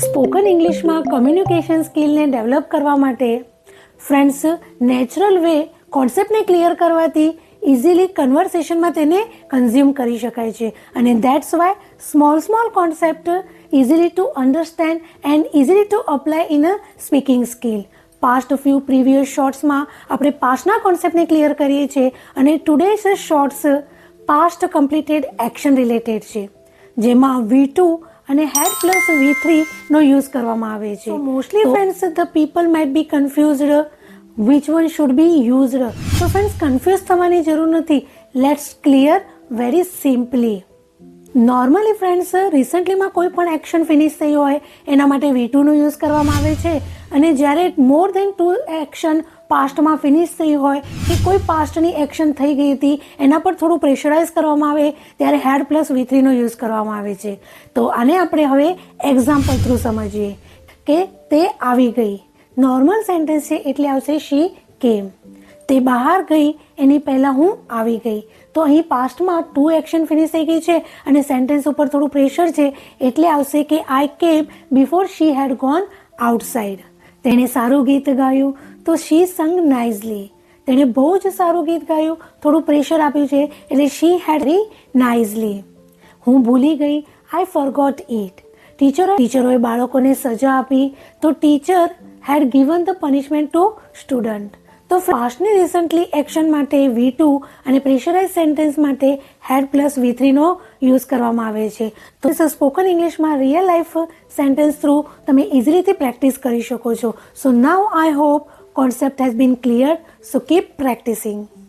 Spoken ઇંગ્લિશમાં communication સ્કિલને develop કરવા માટે ફ્રેન્ડ્સ નેચરલ વે કોન્સેપ્ટને ક્લિયર કરવાથી ઇઝીલી કન્વર્સેશનમાં તેને કન્ઝ્યુમ કરી શકાય છે. અને that's why small small concept easily to understand and easily to apply in a speaking skill past few previous શોર્ટ્સમાં આપણે પાસ્ટના કોન્સેપ્ટને ક્લિયર કરીએ છીએ અને today's shorts past completed action related છે. જેમાં વી ટુ અને હેડ પ્લસ વી થ્રીનો યુઝ કરવામાં આવે છે. Mostly friends the people might be confused which one should be used તો ફ્રેન્ડ્સ કન્ફ્યુઝ થવાની જરૂર નથી. Let's clear very simply normally friends રિસન્ટલીમાં કોઈ પણ એક્શન ફિનિશ થઈ હોય, એના માટે વી ટુનો યુઝ કરવામાં આવે છે. અને જ્યારે મોર દેન ટુ એક્શન પાસ્ટમાં ફિનિશ થઈ હોય, કે કોઈ પાસ્ટની એક્શન થઈ ગઈ હતી, એના પર થોડું પ્રેશરાઇઝ કરવામાં આવે, ત્યારે હેડ પ્લસ વી થ્રીનો યુઝ કરવામાં આવે છે. તો આને આપણે હવે એક્ઝામ્પલ થ્રુ સમજીએ, કે તે આવી ગઈ. નોર્મલ સેન્ટેન્સ છે, એટલે આવશે શી કેમ તે બહાર ગઈ, એની પહેલાં હું આવી ગઈ. તો અહીં પાસ્ટમાં ટુ એક્શન ફિનિશ થઈ ગઈ છે અને સેન્ટેન્સ ઉપર થોડું પ્રેશર છે, એટલે આવશે કે I came before she had gone outside તેણે સારું ગીત ગાયું, તો શી સંગ નાઇઝલી તેણે બહુ જ સારું ગીત ગાયું, થોડું પ્રેશર આપ્યું છે, એટલે શી હેડ રી નાઇઝલી હું ભૂલી ગઈ આઈ ફોરગોટ ઇટ ટીચરો ટીચરોએ બાળકોને સજા આપી, તો teacher had given the punishment to student તો ફાસ્ટની રિસન્ટલી એક્શન માટે વી ટુ અને પ્રેશરાઇઝ સેન્ટેન્સ માટે હેડ પ્લસ વી થ્રીનો યુઝ કરવામાં આવે છે. તો સ્પોકન ઇંગ્લિશમાં રિયલ લાઈફ સેન્ટેન્સ થ્રુ તમે ઇઝીલીથી પ્રેક્ટિસ કરી શકો છો. So now I hope concept has been clear so keep practising